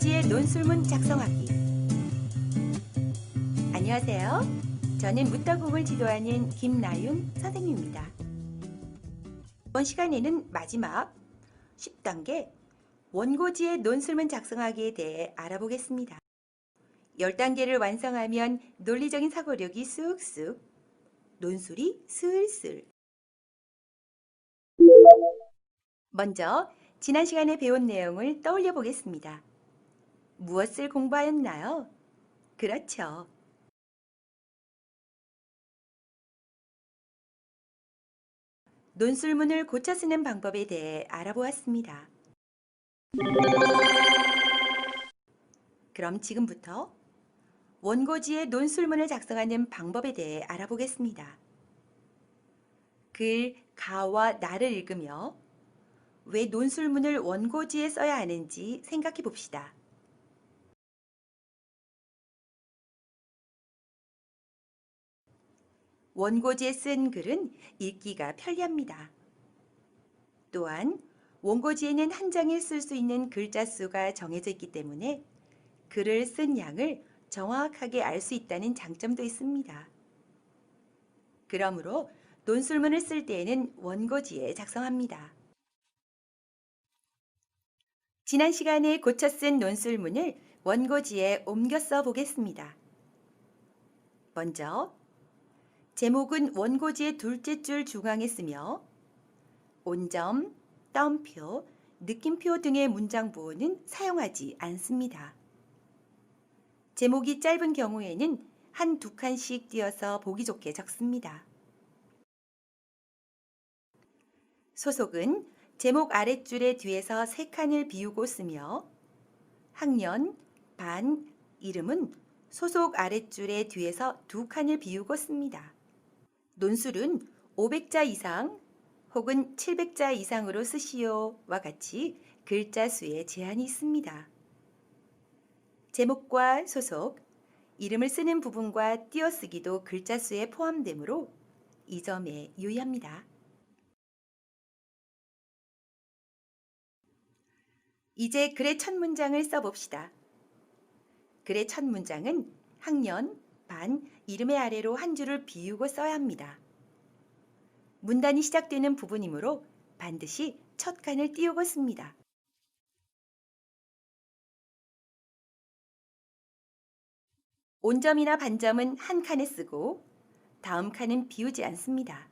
원고지의 논술문 작성하기 안녕하세요. 저는 묻다공을 지도하는 김나윤 선생님입니다. 이번 시간에는 마지막 10단계 원고지의 논술문 작성하기에 대해 알아보겠습니다. 10단계를 완성하면 논리적인 사고력이 쑥쑥, 논술이 슬슬. 먼저 지난 시간에 배운 내용을 떠올려 보겠습니다. 무엇을 공부하였나요? 그렇죠. 논술문을 고쳐 쓰는 방법에 대해 알아보았습니다. 그럼 지금부터 원고지의 논술문을 작성하는 방법에 대해 알아보겠습니다. 글 가와 나를 읽으며 왜 논술문을 원고지에 써야 하는지 생각해 봅시다. 원고지에 쓴 글은 읽기가 편리합니다. 또한 원고지에는 한 장에 쓸 수 있는 글자 수가 정해져 있기 때문에 글을 쓴 양을 정확하게 알 수 있다는 장점도 있습니다. 그러므로 논술문을 쓸 때에는 원고지에 작성합니다. 지난 시간에 고쳐 쓴 논술문을 원고지에 옮겨 써 보겠습니다. 먼저 제목은 원고지의 둘째 줄 중앙에 쓰며 온점, 따옴표, 느낌표 등의 문장 부호는 사용하지 않습니다. 제목이 짧은 경우에는 한 두 칸씩 띄어서 보기 좋게 적습니다. 소속은 제목 아랫줄의 뒤에서 세 칸을 비우고 쓰며 학년, 반, 이름은 소속 아랫줄의 뒤에서 두 칸을 비우고 씁니다. 논술은 500자 이상 혹은 700자 이상으로 쓰시오와 같이 글자 수에 제한이 있습니다. 제목과 소속, 이름을 쓰는 부분과 띄어쓰기도 글자 수에 포함되므로 이 점에 유의합니다. 이제 글의 첫 문장을 써봅시다. 글의 첫 문장은 학년, 반, 이름의 아래로 한 줄을 비우고 써야 합니다. 문단이 시작되는 부분이므로 반드시 첫 칸을 띄우고 씁니다. 온점이나 반점은 한 칸에 쓰고 다음 칸은 비우지 않습니다.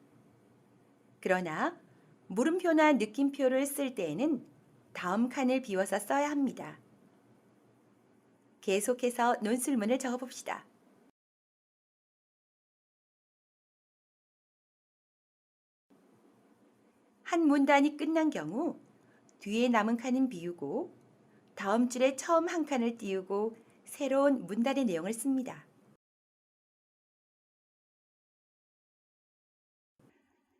그러나 물음표나 느낌표를 쓸 때에는 다음 칸을 비워서 써야 합니다. 계속해서 논술문을 적어봅시다. 한 문단이 끝난 경우 뒤에 남은 칸은 비우고 다음 줄에 처음 한 칸을 띄우고 새로운 문단의 내용을 씁니다.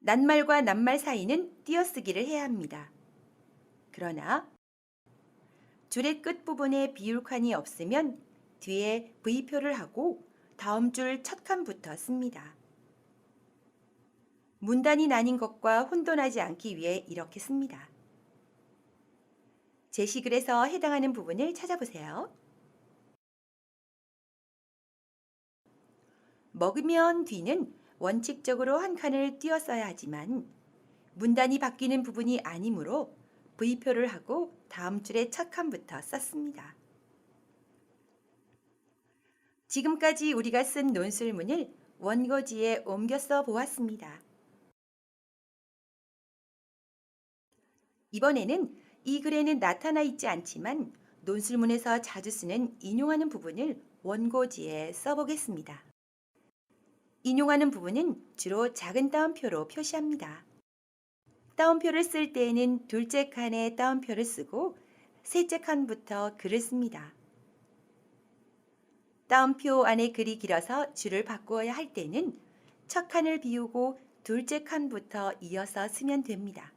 낱말과 낱말 사이는 띄어쓰기를 해야 합니다. 그러나 줄의 끝부분에 비울 칸이 없으면 뒤에 V표를 하고 다음 줄 첫 칸부터 씁니다. 문단이 나뉜 것과 혼돈하지 않기 위해 이렇게 씁니다. 제시글에서 해당하는 부분을 찾아보세요. 먹으면 뒤는 원칙적으로 한 칸을 띄어 써야 하지만 문단이 바뀌는 부분이 아니므로 V표를 하고 다음 줄의 첫 칸부터 썼습니다. 지금까지 우리가 쓴 논술문을 원고지에 옮겨 써 보았습니다. 이번에는 이 글에는 나타나 있지 않지만 논술문에서 자주 쓰는 인용하는 부분을 원고지에 써보겠습니다. 인용하는 부분은 주로 작은 따옴표로 표시합니다. 따옴표를 쓸 때에는 둘째 칸에 따옴표를 쓰고 셋째 칸부터 글을 씁니다. 따옴표 안에 글이 길어서 줄을 바꾸어야 할 때는 첫 칸을 비우고 둘째 칸부터 이어서 쓰면 됩니다.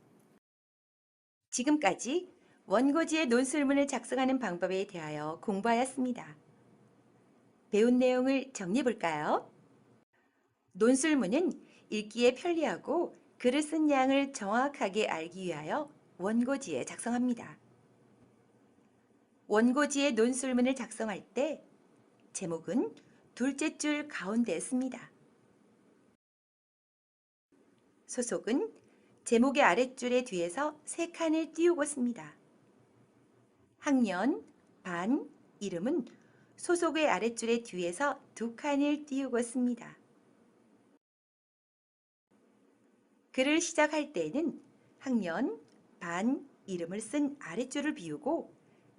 지금까지 원고지의 논술문을 작성하는 방법에 대하여 공부하였습니다. 배운 내용을 정리해 볼까요? 논술문은 읽기에 편리하고 글을 쓴 양을 정확하게 알기 위하여 원고지에 작성합니다. 원고지에 논술문을 작성할 때 제목은 둘째 줄 가운데에 씁니다. 소속은 제목의 아랫줄에 뒤에서 세 칸을 띄우고 씁니다. 학년, 반, 이름은 소속의 아랫줄에 뒤에서 두 칸을 띄우고 씁니다. 글을 시작할 때에는 학년, 반, 이름을 쓴 아랫줄을 비우고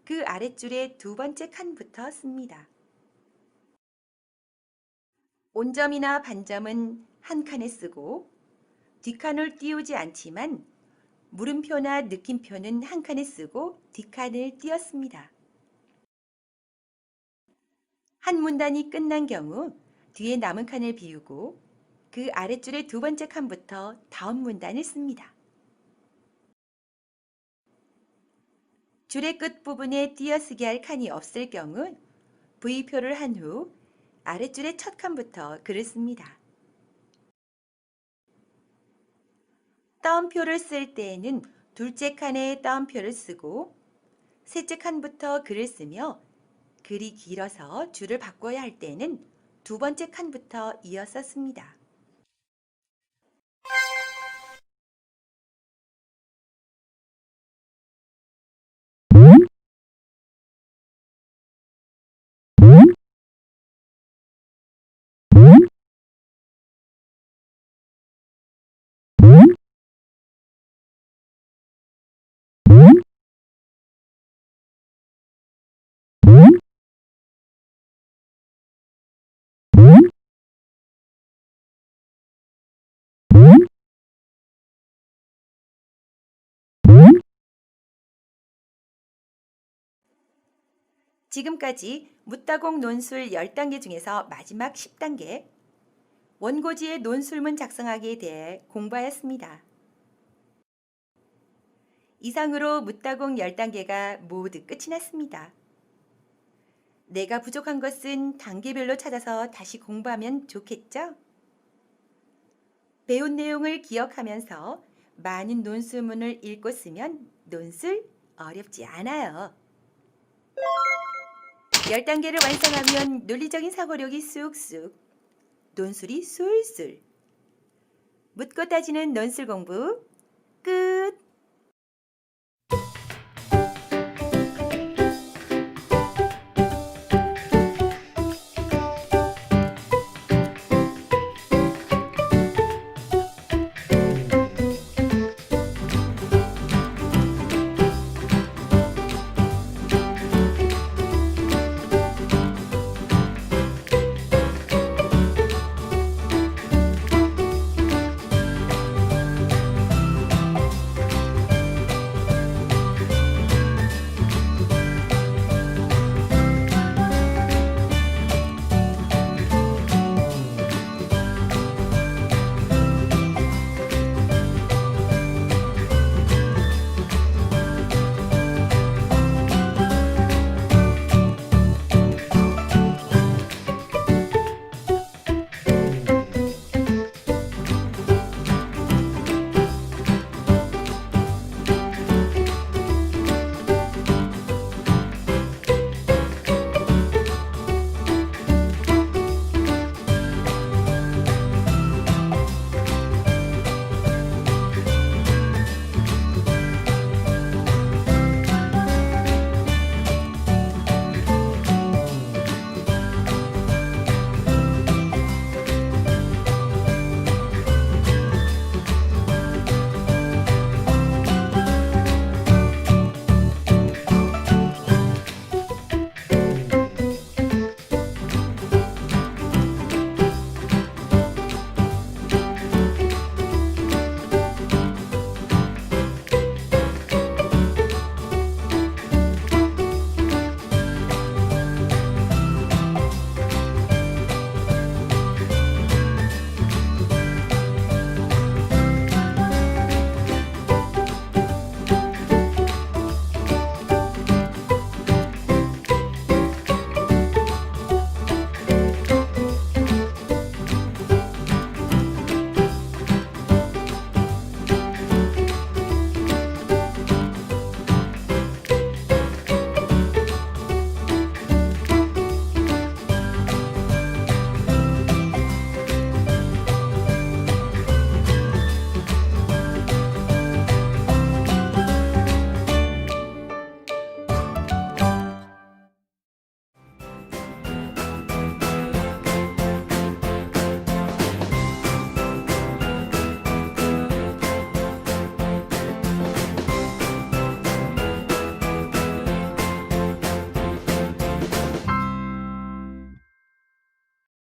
그 아랫줄의 두 번째 칸부터 씁니다. 온점이나 반점은 한 칸에 쓰고 뒷칸을 띄우지 않지만 물음표나 느낌표는 한 칸에 쓰고 뒷칸을 띄었습니다. 한 문단이 끝난 경우 뒤에 남은 칸을 비우고 그 아랫줄의 두 번째 칸부터 다음 문단을 씁니다. 줄의 끝부분에 띄어쓰기 할 칸이 없을 경우 V표를 한 후 아랫줄의 첫 칸부터 글을 씁니다. 따옴표를 쓸 때에는 둘째 칸에 따옴표를 쓰고 셋째 칸부터 글을 쓰며 글이 길어서 줄을 바꿔야 할 때는 두 번째 칸부터 이어서 씁니다. 지금까지 무따공 논술 10단계 중에서 마지막 10단계 원고지의 논술문 작성하기에 대해 공부하였습니다. 이상으로 무따공 10단계가 모두 끝이 났습니다. 내가 부족한 것은 단계별로 찾아서 다시 공부하면 좋겠죠? 배운 내용을 기억하면서 많은 논술문을 읽고 쓰면 논술 어렵지 않아요. 10단계를 완성하면 논리적인 사고력이 쑥쑥, 논술이 술술. 묻고 따지는 논술 공부 끝!